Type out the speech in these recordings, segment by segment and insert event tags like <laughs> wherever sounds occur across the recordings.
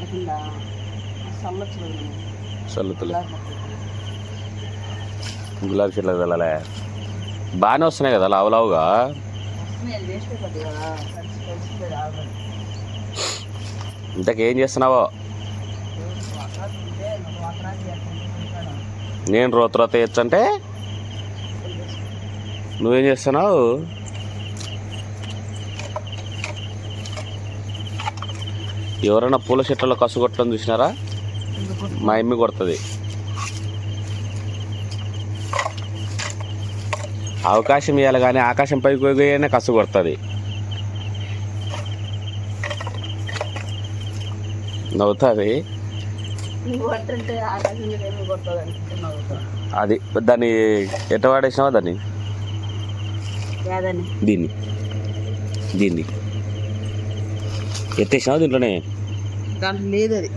చెట్ల కింద గులాబీ చెట్లకు వెళ్ళాలే. బాగానే వస్తున్నాయి కదా లావు లావుగా? వస్తున్నాయి వేస్ట్ అయిపోద్ది కదా. కలిసి కలిసి ఆల్రెడీ ఇంతకేం చేస్తున్నావో? నేను రోత రోత వేయచ్చంటే నువ్వేం చేస్తున్నావు? ఎవరైనా పూల చెట్లలో కసు కొట్టడం చూసినారా? మా ఎమ్మి కొడుతుంది. అవకాశం ఇవ్వాలి కానీ ఆకాశం పైకి పోయినే కసు కొడుతుంది. నవ్వుతుంది? అది దాన్ని ఎట్ట వాడేసినావా దాన్ని? దీన్ని. దీన్ని. ఎత్తేసినావు దీంట్లోనే? దాంట్లో లేదు అది.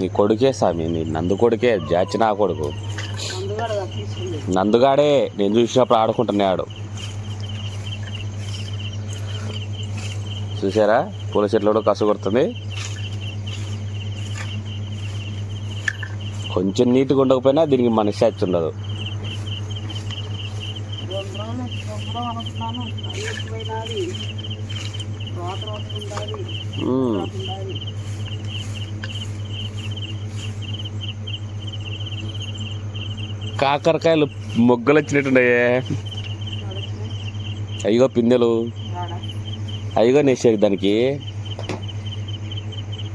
నీ కొడుకే స్వామి నీ నందు కొడుకే జాచి నా కొడుకు. నందుగాడే నేను చూసినప్పుడు ఆడుకుంటున్నాడు. చూసారా? పూల చెట్లు కూడా కసు కొడుతుంది. కొంచెం నీట్గా ఉండకపోయినా దీనికి మనశ్శాచి ఉండదు. కాకరకాయలు మొగ్గలు వచ్చినట్టున్నాయే. అయ్యో పిందెలు. అయ్యో నేసేది దానికి.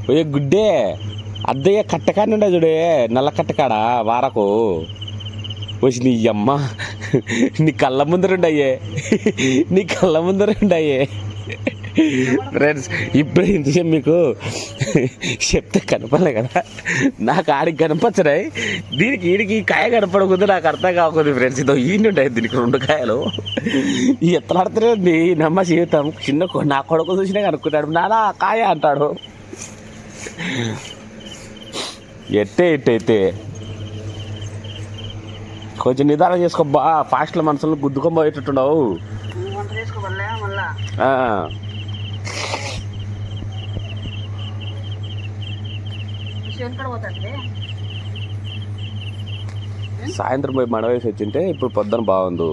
ఓయే గుడ్డే. అద్దయ్య కట్టకాని ఉండే చూడే నల్ల కట్టకాడ వారకు. వచ్చి నీ అమ్మ. నీ కళ్ళ ముందరుండయ్యే. నీ కళ్ళ ముందరుండయ్యే. ఫ్రెండ్స్ ఇప్పుడు ఇంతసేపు మీకు చెప్తే కనపడలే కదా. నాకు ఆడికి కనపచ్చరాయి. దీనికి ఈడికి కాయ కనపడకుండా నాకు అర్థం కాకుండా ఫ్రెండ్స్ ఇదో ఈయన ఉంటాయి దీనికి రెండు కాయలు. ఈ ఎత్తలాడుతుంది నమ్మ జీవితం. చిన్న నా కొడుకు చూసినా కనుక్కుంటాడు నానా కాయ అంటాడు. ఎట్టే ఎట్టయితే కొంచెం నిదానం చేసుకో బా. ఫాస్ట్లో మనసులో గుద్దుకొని పోయేటట్టున్నావు నువ్వు వంట చేసుకోవాలే మళ్ళా ఆ, చేనుకడ పోతాంటే సాయంత్రం పోయి మడవేసి వచ్చింటే ఇప్పుడు పొద్దున బాగుంది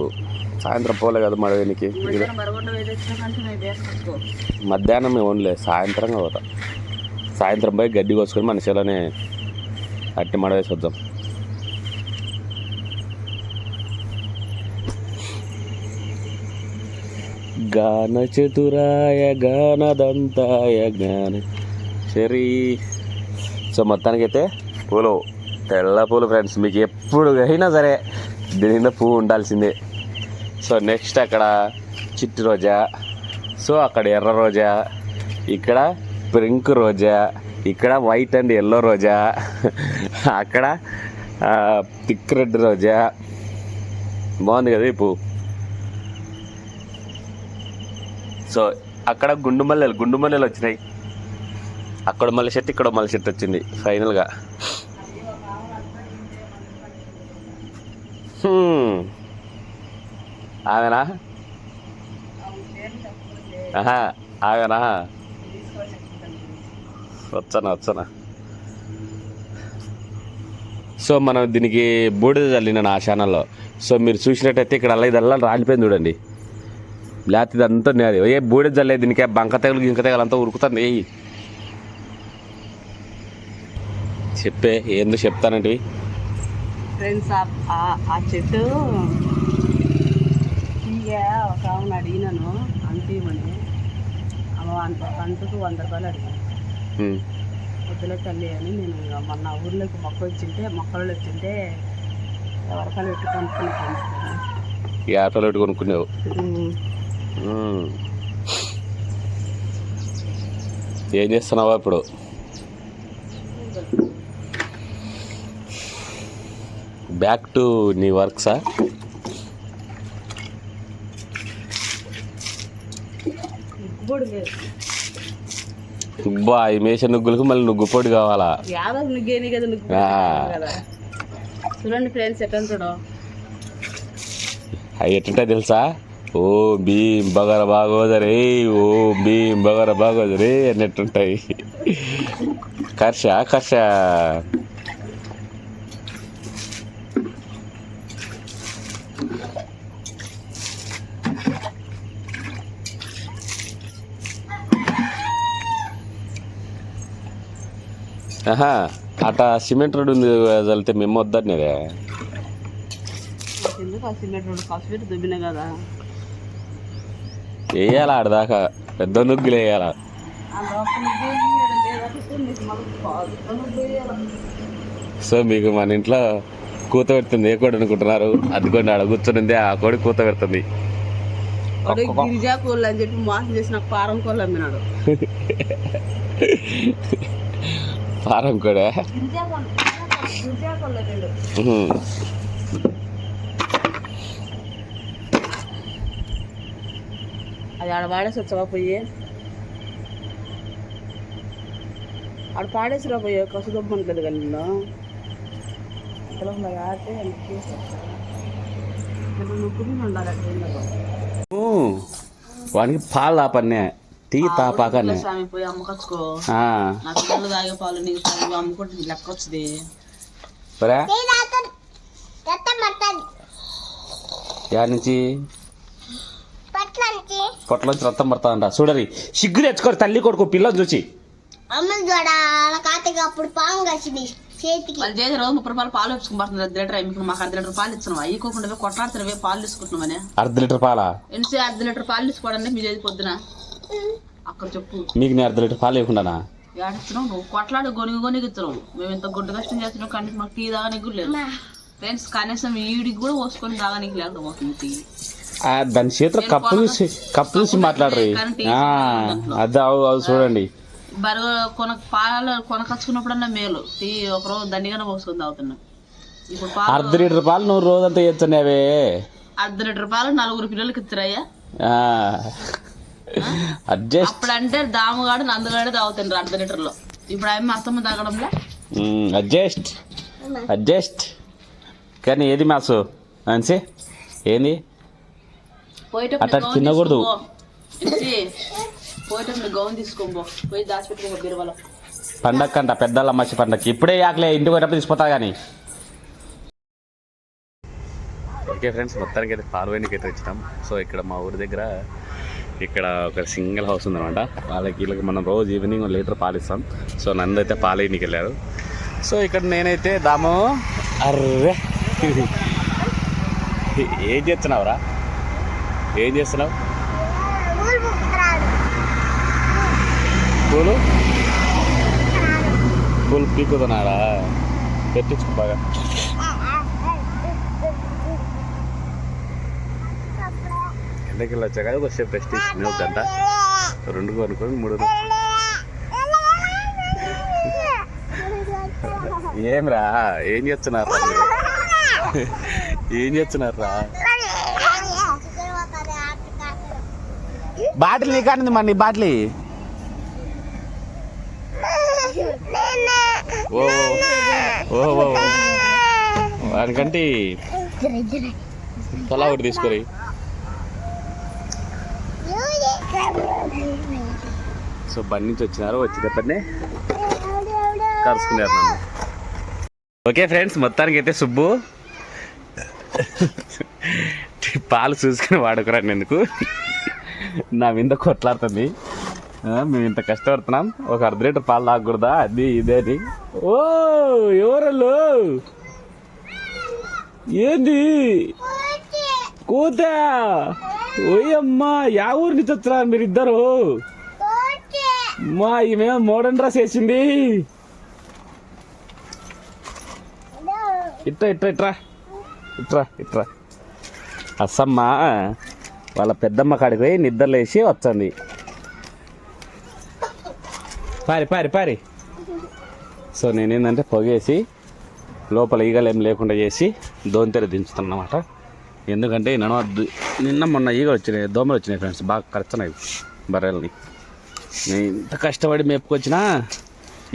సాయంత్రం పోలే కదా మడవేనికి మధ్యాహ్నం ఓన్లే సాయంత్రంగా పోతాం. సాయంత్రం పోయి గడ్డి కోసుకొని మన చేలోనే అట్టి మడవేసి వద్దాం. గాన చతురాయ గానదంతాయ గాన సరి సో మొత్తానికైతే పూలు తెల్ల పూలు ఫ్రెండ్స్ మీకు ఎప్పుడు అయినా సరే దీని కింద పువ్వు ఉండాల్సిందే. సో నెక్స్ట్ అక్కడ చిట్టి రోజా సో అక్కడ ఎర్ర రోజా ఇక్కడ పింక్ రోజా ఇక్కడ వైట్ అండ్ ఎల్లో రోజా <laughs> అక్కడ థిక్ రెడ్ రోజా. బాగుంది కదా ఈ పువ్వు. సో అక్కడ గుండు మల్లెలు గుండు మల్లెలు వచ్చినాయి. అక్కడ మళ్ళీ చెట్టు ఇక్కడ మళ్ళీ చెట్టు వచ్చింది ఫైనల్గా. ఆమెనా ఆహా ఆమెనా వచ్చానా వచ్చానా? సో మనం దీనికి బూడిద చల్లిన ఆ ఛానల్లో. సో మీరు చూసినట్టయితే ఇక్కడ అలా ఇదల్లా రాలిపోయింది చూడండి. లేకపోతే ఇదంతా నేది ఏ బూడిద చల్లే దీనికి బంక తెగలు గింక తెగలు అంతా ఉరుకుతుంది. ఏయ్. చెప్పే ఏందో చెప్తానండి ఫ్రెండ్స్ ఆ చెట్టు ఒక ఆమెను అడిగినాను. అంతేమని. ఆమె అంత గంటకు వంద రూపాయలు అడిగాను వద్దులే తల్లి అని నేను మొన్న ఊర్లోకి మొక్క వచ్చింటే మొక్కలు వచ్చింటే ఎవరికాలు పెట్టి కొనుక్కుని ఆటోలో పెట్టి కొనుక్కునేవు. ఏం చేస్తున్నావా ఇప్పుడు? బ్యాక్ టు నీ వర్క్సా బా ఈ మేస నుగ్గులకు మళ్ళీ నుగ్గు పొడి కావాలా? యాదవ్ నుగ్గేని కదా నువ్వు ఆ. కదా. చూడండి ఫ్రెండ్స్ ఎట్లా చూడు అవి ఎట్టుంటాయి తెలుసా? ఓ భీం బగర బాగోదరే ఓ భీం బగర బాగోదరే అన్నట్టుంటాయి. కర్ష కర్ష. అట సిమెంట్ రోడ్ ఉంది వెళ్తే మేము వద్దనేదే రోడ్డు వేయాలా ఆడదాకా పెద్ద నుగ్గులు వేయాలా. సో మీకు మన ఇంట్లో కూత పెడుతుంది ఏ కోడి అనుకుంటున్నారు? అదిగోండి ఆడ కూర్చొని ఆ కోడి కూత పెడుతుంది. గిరిజా కోళ్ళు అని చెప్పి మోసం చేసి నాకు పారం కోళ్ళు అమ్మినాడు. <laughs> ఫారం కూడా గిరిజా కోళ్ళు గిరిజా కోళ్ళు రెండు ఉహుం. అది ఆడ పాడేసి వచ్చావా పోయి ఆడ పాడేసిరా పోయి కసు దొబ్బట్లేదు కానీ నిన్ను అసలు ఆడితే నువ్వు ఉండాలి అట్లా ఉండదు. ఊ. వానికి పాలు తాపన్నే టీ తాపాకనే. స్వామి పోయి అమ్మకొచ్చుకో. ఆ, నా పిల్లలు తాగే పాలు నీకు స్వామి అమ్ముకుంటే లెక్క వచ్చింది సరే యాడ్ నుంచి? రక్తం పడతాదంట చూడరి. సిగ్గు తెచ్చుకోరు తల్లి కొడుకు పిల్లని చూసి. చూడ అప్పుడు పాము కలిసింది చేతికి. వాళ్ళు చేసి రోజు ముప్పై రూపాయలు పాలు అర్ధ లీటర్ మీకు మాకు అర్ధ లీటర్ పాలు కొట్లాడుతున్నవే పాలు తీసుకుంటున్నామని అర్ధ లీటర్ పాలా? ఎన్ని అర్ధ లీటర్ పాలు తీసుకోవడానికి మీరు ఏది పొద్దున? అక్కడ చెప్పు. మీకు నేను లీటర్ పాలు లేకుండానా? ఏడిస్తున్నావు నువ్వు? కొట్లాడు గొనిగి గొనిగి ఇస్తున్నావు మేము ఇంత గుడ్డ కష్టం చేస్తున్నాం కానీ మాకు టీ తాగనికి లేదు. ఫ్రెండ్స్ కనీసం ఈడికి కూడా పోసుకొని తాగనికి లేకుండా పోతుంది టీ. దాని చేతిలో కప్పు చూసి కప్పు చూసి మాట్లాడరు. ఆ, అది అవు అవు చూడండి. బరువు కొన పాలు కొనకచ్చుకున్నప్పుడన్నా మేలు. టీ ఒక రోజు దండిగానే పోసుకొని తాగుతున్నాం. అర్ధ లీటర్ పాలు నువ్వు రోజంతా చేస్తున్నావే అర్ధ లీటర్ పాలు నలుగురు పిల్లలకి ఇస్తారయ్యా అడ్జస్ట్. అప్పుడంటే దాముగాడు నందుగాడు తాగుతుండ్రు అర్ధ లీటర్లో. ఇప్పుడు ఆయన అత్తమ్మ తాగడంలో? అడ్జస్ట్. అడ్జస్ట్. కానీ ఏది మాసు అన్సి ఏంది? అట్లా గౌన్ తినకూడదు. తీసుకోపో. ఇచ్చి, పోయేటప్పుడు గౌన్ తీసుకోబో పోయి దాచిపెట్టుకో బీరువాలో. పండగ అంట పెద్దల మచ్చి పండగకి ఇప్పుడే ఆకలే ఇంటికి పోయేటప్పుడు తీసుకుపోతా కానీ ఓకే ఫ్రెండ్స్ మొత్తానికి అయితే పాల్వేనికి అయితే వచ్చినాం సో ఇక్కడ మా ఊరి దగ్గర ఇక్కడ ఒక సింగిల్ హౌస్ ఉందన్నమాట. వాళ్ళకి వీళ్ళకి మనం రోజు ఈవినింగ్ లీటర్ పాలిస్తాం సో నందు అయితే పాలేయనికి వెళ్ళారు సో ఇక్కడ నేనైతే దాము అర్రే. ఏం చేస్తున్నావురా? ఏం చేస్తున్నావు? పూలు? పూలు పీకుతున్నారా పెట్టించుకో బాగా. ఎండకి వచ్చాక కదా వచ్చే ప్రెస్టీజ్ మిల్క్ అంట రెండు కొనుక్కొని మూడు ఏమ్రా ఏం చేస్తున్నారా ఏం చేస్తున్నారా బాటిల్ నీ కానింది మరి నీ బాటిల్. ఓ ఓ వానికంటే తలా ఒకటి తీసుకురా సో బండి నుంచి వచ్చినారు వచ్చేటప్పటినే కలుసుకున్నారు నన్ను. ఓకే ఫ్రెండ్స్ మొత్తానికి అయితే సుబ్బు పాలు చూసుకుని వాడుకురాను ఎందుకు? నా మీద కొట్లాడుతుంది. మేము ఇంత కష్టపడుతున్నాం. ఒక అర్ధ లీటర్ పాలు తాగకూడదా? అది ఇదే అని. ఓ ఎవరల్లో? ఏంది? కూత? ఓయమ్మా యా ఊరి నుంచి వచ్చినారు మీరిద్దరు? మా ఈమె మోడర్న్ డ్రెస్ వేసింది. ఇట్రా ఇట్రా ఇట్రా. ఇట్రా ఇట్రా. అస్సమ్మ వాళ్ళ పెద్దమ్మ కాడికి పోయి నిద్రలేసి వచ్చింది పారి పారి పారి. సో నేనేంటంటే పొగేసి లోపల ఈగలు ఏం లేకుండా చేసి దోంతెర దించుతున్నమాట. ఎందుకంటే నడవద్దు. నిన్న మొన్న ఈగలు వచ్చినాయి దోమలు వచ్చినాయి ఫ్రెండ్స్ బాగా ఖర్చున్నాయి బర్రెల్ని. నేను ఇంత కష్టపడి మేపుకొచ్చినా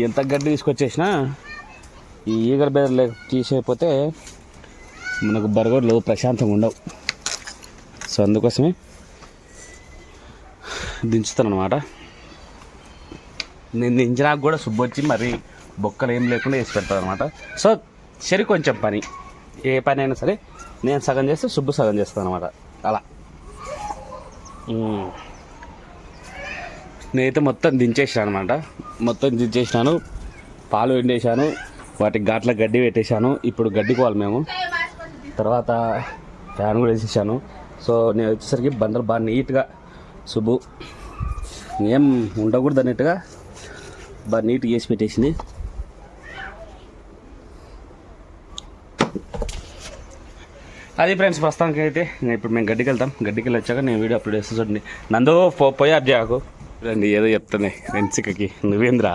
ఎంత గడ్డి తీసుకొచ్చేసినా ఈ ఈగల బెదర్ లేక తీసేయకపోతే మనకు బరగడ్లు ప్రశాంతంగా ఉండవు. సో అందుకోసమే దించుతాను అనమాట నేను దించినాక కూడా సుబ్బు వచ్చి మరి బొక్కలు ఏం లేకుండా వేసి పెడతాను అనమాట సో సరి కొంచెం పని. ఏ పని అయినా సరే నేను సగం చేస్తే సుబ్బు సగం చేస్తాను అనమాట అలా నేనైతే మొత్తం దించేసాను అనమాట మొత్తం దించేసినాను. పాలు ఎండేసాను వాటికి గాట్ల గడ్డి పెట్టేశాను. ఇప్పుడు గడ్డి కోవాలి మేము. తర్వాత ఫ్యాన్ కూడా వేసేసాను. సో నేను వచ్చేసరికి బండలు బాగా నీట్గా శుభు ఏం ఉండకూడదు అన్నట్టుగా బాగా నీట్గా చేసి పెట్టేసింది. అది ఫ్రెండ్స్ ప్రస్తుతానికి అయితే ఇప్పుడు మేము గడ్డికి వెళ్తాం. గడ్డికి వెళ్ళి వచ్చాక నేను వీడియో అప్లోడ్ చేస్తా చూడండి. నందు పో పోయి అర్జాకు రండి ఏదో చెప్తానే వెన్సికకి నువ్వేంద్రా?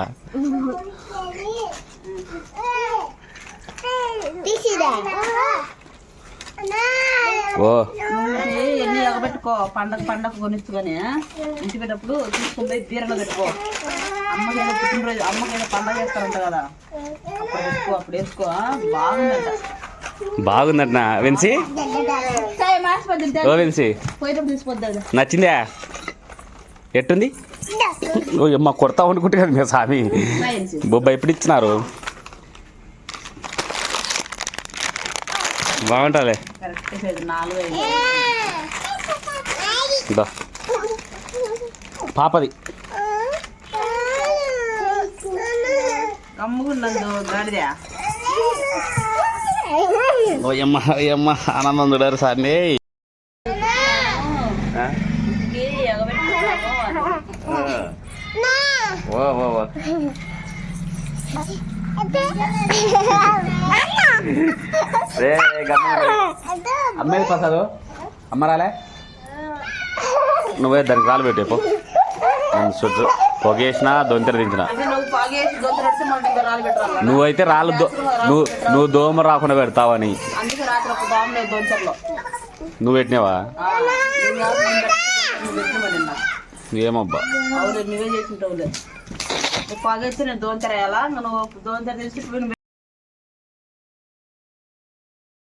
ఓ. ఎన్ని ఎగబెట్టుకో? పండగ పండగ కొనిచ్చుకొని ఇంటి పెట్టప్పుడు తీసుకుని పోయి బీరలో పెట్టుకో. అమ్మకి ఏదో పుట్టినరోజు అమ్మకి ఏదో పండగ చేస్తారంట కదా. అప్పుడు వేసుకో అప్పుడు వేసుకో? బాగుందంట. బాగుందట వెన్సి? ఓ వెన్సి. నచ్చిందా? ఎట్టుంది? అమ్మ కొడతా అనుకుంటే కదా మీ స్వామి. బొబ్బ ఎప్పుడు ఇచ్చినారు బాగుంటాలే పాపది. ఓయమ్మ అయ్యమ్మ ఓ అమ్మ అమ్మ ఆనందం చూడారు సార్ని ఆ? ఇంటికి ఎగబెట్టుకున్నాను ఓ ఓ ఓ రే పసాదు అమ్మ రాలే? నువ్వే దానికి రాలు పెట్టేపో చుట్టూ పొగేసిన దొంతర దించిన. రాళ్ళు నువ్వైతే రాళ్ళు దో నువ్వు నువ్వు దోమ రాకుండా పెడతావని నువ్వు పెట్టినావా? ఏమబ్బా అవును నువ్వే చేసింటావులే. నువ్వు పాగేస్తే నేను దోంతర వేయాలా? నువ్వు దోంతర తీసి